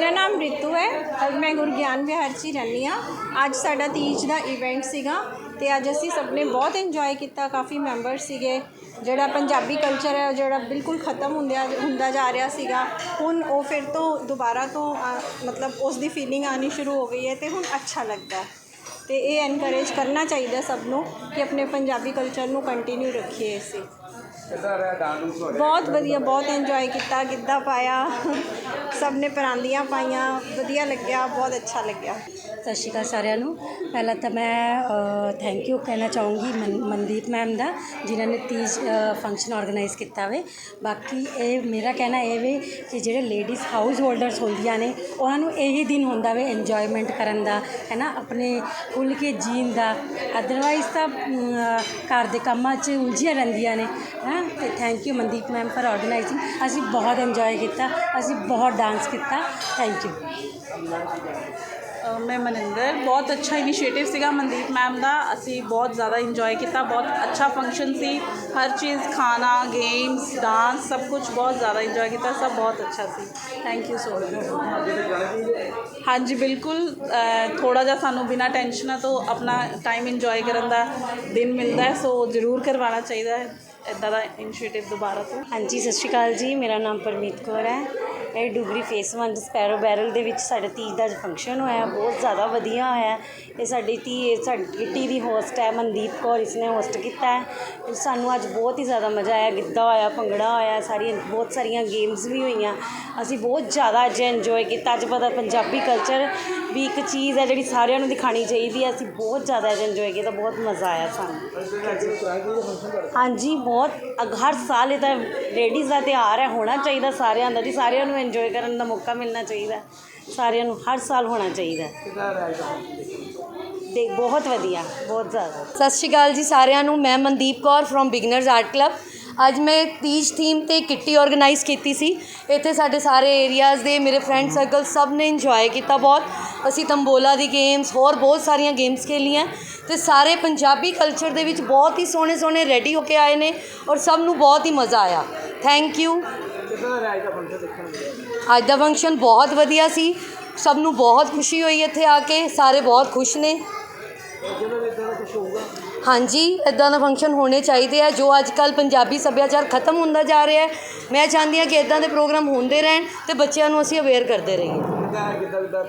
ਮੇਰਾ ਨਾਮ ਰਿਤੂ ਹੈ। ਔਰ ਮੈਂ ਗੁਰਗਿਆਨ ਵਿਹਾਰ 'ਚ ਹੀ ਰਹਿੰਦੀ ਹਾਂ। ਅੱਜ ਸਾਡਾ ਤੀਜ ਦਾ ਇਵੈਂਟ ਸੀਗਾ ਤੇ ਅੱਜ ਅਸੀਂ ਸਭ ਨੇ ਬਹੁਤ ਇੰਜੋਏ ਕੀਤਾ। ਕਾਫੀ ਮੈਂਬਰ ਸੀਗੇ। ਜਿਹੜਾ ਪੰਜਾਬੀ ਕਲਚਰ ਹੈ ਉਹ ਜਿਹੜਾ ਬਿਲਕੁਲ ਖਤਮ ਹੁੰਦਿਆ ਹੁੰਦਾ ਜਾ ਰਿਹਾ ਸੀਗਾ। ਹੁਣ ਉਹ ਫਿਰ ਤੋਂ ਦੁਬਾਰਾ ਤੋਂ ਮਤਲਬ ਉਸ ਦੀ ਫੀਲਿੰਗ ਆਣੀ ਸ਼ੁਰੂ ਹੋ ਗਈ ਹੈ ਤੇ ਹੁਣ ਅੱਛਾ ਲੱਗਦਾ ਹੈ। ਤੇ ਇਹ ਐਨਕਰੇਜ ਕਰਨਾ ਚਾਹੀਦਾ ਸਭ ਨੂੰ ਕਿ ਆਪਣੇ ਪੰਜਾਬੀ ਕਲਚਰ ਨੂੰ ਕੰਟੀਨਿਊ ਰੱਖੀਏ ਅਸੀਂ। ਕਿੱਦਾਂ ਰਿਹਾ ਡਾਂਸ ਤੁਹਾਡੇ ਬਹੁਤ ਵਧੀਆ ਬਹੁਤ ਇੰਜੋਏ ਕੀਤਾ ਗਿੱਧਾ ਪਾਇਆ ਸਭ ਨੇ ਪਰਾਂਦੀਆਂ ਪਾਈਆਂ ਵਧੀਆ ਲੱਗਿਆ ਬਹੁਤ ਅੱਛਾ ਲੱਗਿਆ। ਸਤਿ ਸ਼੍ਰੀ ਅਕਾਲ ਸਾਰਿਆਂ ਨੂੰ। ਪਹਿਲਾਂ ਤਾਂ ਮੈਂ ਥੈਂਕ ਯੂ ਕਹਿਣਾ ਚਾਹੂੰਗੀ ਮਨ- ਮਨਦੀਪ ਮੈਮ ਦਾ ਜਿਨ੍ਹਾਂ ਨੇ ਤੀਜ ਫੰਕਸ਼ਨ ਆਰਗੇਨਾਈਜ਼ ਕੀਤਾ ਵੇ। ਬਾਕੀ ਇਹ ਮੇਰਾ ਕਹਿਣਾ ਇਹ ਵੇ ਕਿ ਜਿਹੜੇ ਲੇਡੀਜ਼ ਹਾਊਸ ਹੋਲਡਰਸ ਹੁੰਦੀਆਂ ਨੇ ਉਹਨਾਂ ਨੂੰ ਇਹੀ ਦਿਨ ਹੁੰਦਾ ਵੇ ਇੰਜੋਇਮੈਂਟ ਕਰਨ ਦਾ ਹੈ ਨਾ ਆਪਣੇ ਖੁੱਲ੍ਹ ਕੇ ਜੀਣ ਦਾ। ਅਦਰਵਾਈਜ਼ ਤਾਂ ਅਮ, ਘਰ ਦੇ ਕੰਮਾਂ 'ਚ ਉਲਝੀਆਂ ਰਹਿੰਦੀਆਂ ਨੇ। ਹੈ? ਤੇ thank you Mandeep ma'am for organising ਅਸੀਂ ਬਹੁਤ ਇੰਜੋਏ ਕੀਤਾ। ਅਸੀਂ ਬਹੁਤ ਡਾਂਸ ਕੀਤਾ। ਥੈਂਕ ਯੂ ਮੈਂ ਮਨਿੰਦਰ। ਬਹੁਤ ਅੱਛਾ ਇਨੀਸ਼ੀਏਟਿਵ ਸੀਗਾ ਮਨਦੀਪ ਮੈਮ ਦਾ। ਅਸੀਂ ਬਹੁਤ ਜ਼ਿਆਦਾ ਇੰਜੋਏ ਕੀਤਾ। ਬਹੁਤ ਅੱਛਾ ਫੰਕਸ਼ਨ ਸੀ। ਹਰ ਚੀਜ਼, ਖਾਣਾ ਗੇਮਸ ਡਾਂਸ ਸਭ ਕੁਝ ਬਹੁਤ ਜ਼ਿਆਦਾ ਇੰਜੋਏ ਕੀਤਾ। ਸਭ ਬਹੁਤ ਅੱਛਾ ਸੀ। ਥੈਂਕ ਯੂ ਸੋ ਮਚ ਹਾਂਜੀ, ਬਿਲਕੁਲ। ਥੋੜਾ ਜਿਹਾ ਸਾਨੂੰ ਬਿਨਾਂ ਟੈਨਸ਼ਨਾਂ ਤੋਂ ਆਪਣਾ ਟਾਈਮ ਇੰਜੋਏ ਕਰਨ ਦਾ ਦਿਨ ਮਿਲਦਾ ਹੈ। ਸੋ ਜ਼ਰੂਰ ਕਰਵਾਉਣਾ ਚਾਹੀਦਾ ਹੈ। ਇੱਦਾਂ ਦਾ ਇਨੀਸ਼ੀਏਟਿਵ ਦੁਬਾਰਾ ਤੋਂ? ਹਾਂਜੀ, ਸਤਿ ਸ਼੍ਰੀ ਅਕਾਲ ਜੀ। ਮੇਰਾ ਨਾਮ ਪਰਮੀਤ ਕੌਰ ਹੈ। ਇਹ ਡੁਗਰੀ ਫੇਸ 1 ਸਪੈਰੋ ਬੈਰਲ ਦੇ ਵਿੱਚ ਸਾਡੇ ਤੀਜ ਦਾ ਫੰਕਸ਼ਨ ਹੋਇਆ। ਬਹੁਤ ਜ਼ਿਆਦਾ ਵਧੀਆ ਹੋਇਆ। ਇਹ ਸਾਡੀ ਤੀ ਸਾਡੀ ਕਿੱਟੀ ਦੀ ਹੋਸਟ ਹੈ, ਮਨਦੀਪ ਕੌਰ ਇਸਨੇ ਹੋਸਟ ਕੀਤਾ ਹੈ। ਸਾਨੂੰ ਅੱਜ ਬਹੁਤ ਹੀ ਜ਼ਿਆਦਾ ਮਜ਼ਾ ਆਇਆ। ਗਿੱਧਾ ਹੋਇਆ, ਭੰਗੜਾ ਹੋਇਆ, ਸਾਰੀਆਂ, ਬਹੁਤ ਸਾਰੀਆਂ ਗੇਮਸ ਵੀ ਹੋਈਆਂ। ਅਸੀਂ ਬਹੁਤ ਜ਼ਿਆਦਾ ਅੱਜ ਇੰਜੋਏ ਕੀਤਾ। ਅੱਜ ਪਤਾ ਪੰਜਾਬੀ ਕਲਚਰ ਵੀ ਇੱਕ ਚੀਜ਼ ਹੈ ਜਿਹੜੀ ਸਾਰਿਆਂ ਨੂੰ ਦਿਖਾਣੀ ਚਾਹੀਦੀ ਹੈ। ਅਸੀਂ ਬਹੁਤ ਜ਼ਿਆਦਾ ਇੰਜੋਏ ਕੀਤਾ। ਬਹੁਤ ਮਜ਼ਾ ਆਇਆ ਸਾਨੂੰ। ਹਾਂਜੀ ਬਹੁਤ ਅਗ- ਹਰ ਸਾਲ ਇਹ ਤਾਂ ਲੇਡੀਜ਼ ਦਾ ਤਿਉਹਾਰ ਹੈ ਹੋਣਾ ਚਾਹੀਦਾ ਸਾਰਿਆਂ ਦਾ ਜੀ ਸਾਰਿਆਂ ਨੂੰ ਇੰਜੋਏ ਕਰਨ ਦਾ ਮੌਕਾ ਮਿਲਣਾ ਚਾਹੀਦਾ ਸਾਰਿਆਂ ਨੂੰ ਹਰ ਸਾਲ ਹੋਣਾ ਚਾਹੀਦਾ ਤੇ ਬਹੁਤ ਵਧੀਆ ਬਹੁਤ ਜ਼ਿਆਦਾ। ਸਤਿ ਸ਼੍ਰੀ ਅਕਾਲ ਜੀ ਸਾਰਿਆਂ ਨੂੰ ਮੈਂ Mandeep Kaur from beginners art club ਅੱਜ ਮੈਂ ਤੀਜ ਥੀਮ ਤੇ ਕਿੱਟੀ ਆਰਗੇਨਾਈਜ਼ ਕੀਤੀ ਸੀ। ਇੱਥੇ ਸਾਡੇ ਸਾਰੇ ਏਰੀਆਜ਼ ਦੇ ਮੇਰੇ ਫਰੈਂਡ ਸਰਕਲ ਸਭ ਨੇ ਇੰਜੋਏ ਕੀਤਾ ਬਹੁਤ। ਅਸੀਂ ਤੰਬੋਲਾ ਦੀ ਗੇਮਸ ਹੋਰ ਬਹੁਤ ਸਾਰੀਆਂ ਗੇਮਸ ਖੇਲੀਆਂ। ਤੇ ਸਾਰੇ ਪੰਜਾਬੀ ਕਲਚਰ ਦੇ ਵਿੱਚ ਬਹੁਤ ਹੀ ਸੋਹਣੇ ਸੋਹਣੇ ਰੈਡੀ ਹੋ ਕੇ ਆਏ ਨੇ ਔਰ ਸਭ ਨੂੰ ਬਹੁਤ ਹੀ ਮਜ਼ਾ ਆਇਆ। ਥੈਂਕ ਯੂ ਅੱਜ ਦਾ ਫੰਕਸ਼ਨ ਬਹੁਤ ਵਧੀਆ ਸੀ। ਸਭ ਨੂੰ ਬਹੁਤ ਖੁਸ਼ੀ ਹੋਈ ਇੱਥੇ ਆ ਕੇ। ਸਾਰੇ ਬਹੁਤ ਖੁਸ਼ ਨੇ। ਜਦੋਂ ਇਦਾਂ ਦਾ ਕੁਝ ਹੋਊਗਾ ਹਾਂਜੀ ਇਦਾਂ ਦਾ ਫੰਕਸ਼ਨ ਹੋਣੇ ਚਾਹੀਦੇ ਆ, ਜੋ ਅੱਜ ਕੱਲ ਪੰਜਾਬੀ ਸੱਭਿਆਚਾਰ ਖਤਮ ਹੁੰਦਾ ਜਾ ਰਿਹਾ ਹੈ। ਮੈਂ ਚਾਹੁੰਦੀ ਹਾਂ ਕਿ ਇਦਾਂ ਦੇ ਪ੍ਰੋਗਰਾਮ ਹੁੰਦੇ ਰਹਿਣ ਤੇ ਬੱਚਿਆਂ ਨੂੰ ਅਸੀਂ ਅਵੇਅਰ ਕਰਦੇ ਰਹੀਏ।